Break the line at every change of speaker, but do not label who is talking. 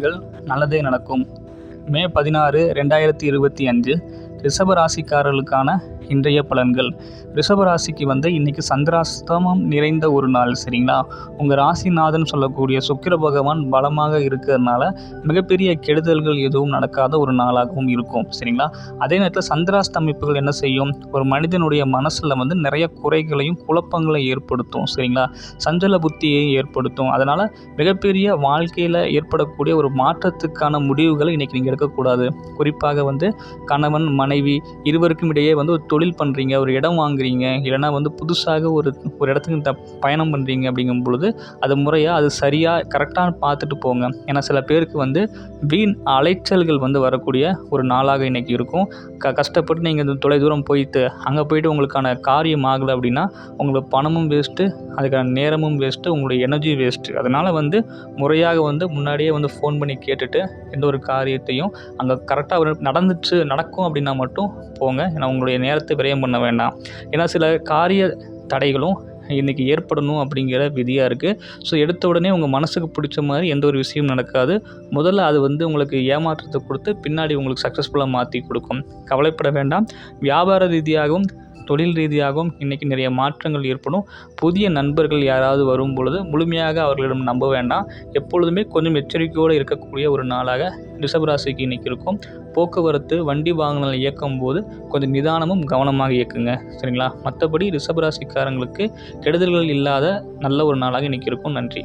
செய்யுங்கள் நல்லதே நடக்கும். மே பதினாறு ரெண்டாயிரத்தி இருபத்தி அஞ்சு ரிஷபராசிக்காரர்களுக்கான இன்றைய பலன்கள். ரிஷபராசிக்கு வந்து இன்றைக்கி சந்திராஸ்தமம் நிறைந்த ஒரு நாள் சரிங்களா? உங்கள் ராசிநாதன் சொல்லக்கூடிய சுக்கிர பகவான் பலமாக இருக்கிறதுனால மிகப்பெரிய கெடுதல்கள் எதுவும் நடக்காத ஒரு நாளாகவும் இருக்கும் சரிங்களா? அதே நேரத்தில் சந்திராஸ்தமிப்புகள் என்ன செய்யும்? ஒரு மனிதனுடைய மனசில் வந்து நிறைய குறைகளையும் குழப்பங்களையும் ஏற்படுத்தும் சரிங்களா? சஞ்சல புத்தியை ஏற்படுத்தும். அதனால் மிகப்பெரிய வாழ்க்கையில் ஏற்படக்கூடிய ஒரு மாற்றத்துக்கான முடிவுகளை இன்றைக்கி நீங்கள் எடுக்கக்கூடாது. குறிப்பாக வந்து கணவன் மனைவி இருவருக்கும் இடையே வந்து ஒரு தொழில் பண்ணுறீங்க ஒரு இடம் வாங்குறீங்க இல்லைனா வந்து புதுசாக ஒரு ஒரு இடத்துக்கு த பயணம் பண்ணுறீங்க அப்படிங்கும் பொழுது அது முறையாக அது சரியாக கரெக்டாக பார்த்துட்டு போங்க. ஏன்னா சில பேருக்கு வந்து வீண் அலைச்சல்கள் வந்து வரக்கூடிய ஒரு நாளாக இன்றைக்கி இருக்கும். க கஷ்டப்பட்டு நீங்கள் இந்த தொலைதூரம் போயிட்டு அங்கே போயிட்டு உங்களுக்கான காரியம் ஆகலை அப்படின்னா உங்களுக்கு பணமும் வேஸ்ட்டு அதுக்கான நேரமும் வேஸ்ட்டு உங்களுடைய எனர்ஜி வேஸ்ட்டு அதனால் வந்து முறையாக வந்து முன்னாடியே வந்து ஃபோன் பண்ணி கேட்டுட்டு எந்த ஒரு காரியத்தையும் அங்கே கரெக்டாக நடந்துச்சு நடக்கும் அப்படின்னா மட்டும் போங்க. ஏன்னா உங்களுடைய நேரத்தை விரயம் பண்ண வேண்டாம். ஏன்னா சில காரிய தடைகளும் இன்றைக்கி ஏற்படணும் அப்படிங்கிற விதியாக இருக்குது ஸோ எடுத்த உடனே உங்கள் மனசுக்கு பிடிச்ச மாதிரி எந்த ஒரு விஷயம் நடக்காது. முதல்ல அது வந்து உங்களுக்கு ஏமாற்றத்தை கொடுத்து பின்னாடி உங்களுக்கு சக்ஸஸ்ஃபுல்லாக மாற்றி கொடுக்கும். கவலைப்பட வேண்டாம். வியாபார ரீதியாகவும் தொழில் ரீதியாகவும் இன்றைக்கி நிறைய மாற்றங்கள் ஏற்படும். புதிய நண்பர்கள் யாராவது வரும் பொழுது முழுமையாக அவர்களிடம் நம்ப வேண்டாம். எப்பொழுதுமே கொஞ்சம் எச்சரிக்கையோடு இருக்கக்கூடிய ஒரு நாளாக ரிஷபராசிக்கு இன்றைக்கி இருக்கும். போக்குவரத்து வண்டி வாகனங்கள் இயக்கும் போது கொஞ்சம் நிதானமும் கவனமாக இயக்குங்க. சரிங்களா? மற்றபடி ரிஷபராசிக்காரங்களுக்கு கெடுதல்கள் இல்லாத நல்ல ஒரு நாளாக இன்றைக்கி இருக்கும். நன்றி.